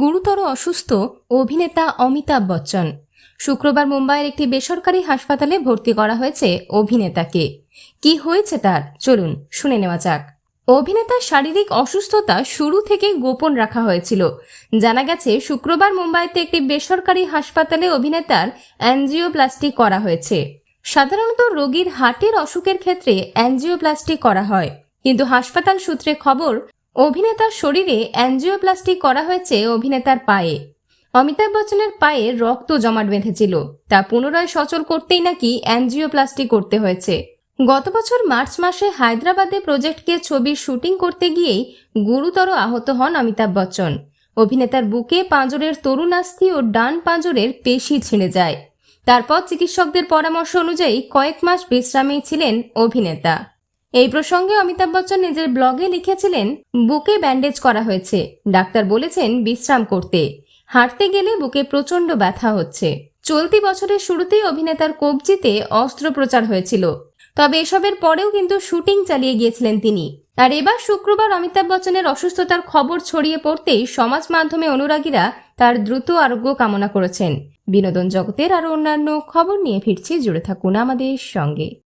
গুরুতর অসুস্থ অভিনেতা অমিতাভ বচ্চন। শুক্রবার মুম্বাইয়ের একটি বেসরকারি হাসপাতালে ভর্তি করা হয়েছে অভিনেতাকে। কি হয়েছে তার? চলুন শুনে নেওয়া যাক। অভিনেতার শারীরিক অসুস্থতা শুরু থেকে গোপন রাখা হয়েছিল। জানা গেছে, শুক্রবার মুম্বাইতে একটি বেসরকারি হাসপাতালে অভিনেতার অ্যানজিওপ্লাস্টি করা হয়েছে। সাধারণত রোগীর হার্টের অসুখের ক্ষেত্রে অ্যানজিওপ্লাস্টি করা হয়। কিন্তু হাসপাতাল সূত্রে খবর অভিনেতার শরীরে অ্যানজিওপ্লাস্টি করা হয়েছে অভিনেতার পায়ে। অমিতাভ বচ্চনের পায়ে রক্ত জমাট বেঁধেছিল। তা পুনরায় সচল করতেই নাকি অ্যানজিওপ্লাস্টি করতে হয়েছে। গত বছর মার্চ মাসে হায়দ্রাবাদে প্রজেক্টকে ছবির শুটিং করতে গিয়েই গুরুতর আহত হন অমিতাভ বচ্চন। অভিনেতার বুকে পাঁজরের তরুণাস্থি ও ডান পাঁজরের পেশি ছিঁড়ে যায়। তারপর চিকিৎসকদের পরামর্শ অনুযায়ী কয়েক মাস বিশ্রামেই ছিলেন অভিনেতা। এই প্রসঙ্গে অমিতাভ বচ্চন নিজের ব্লগে লিখেছিলেন, বুকে ব্যান্ডেজ করা হয়েছে। ডাক্তার বলেছেন, বিশ্রাম করতে। হাঁটতে গেলে বুকে প্রচণ্ড ব্যথা হচ্ছে। চলতি বছরের শুরুতেই অভিনেতার কবজিতে অস্ত্রোপচার হয়েছিল। তবে এসবের পরেও কিন্তু শুটিং চালিয়ে গিয়েছিলেন তিনি। আর এবার শুক্রবার অমিতাভ বচ্চনের অসুস্থতার খবর ছড়িয়ে পড়তেই সমাজ মাধ্যমে অনুরাগীরা তার দ্রুত আরোগ্য কামনা করেছেন। বিনোদন জগতের আরও অন্যান্য খবর নিয়ে ফিরছি, জুড়ে থাকুন আমাদের সঙ্গে।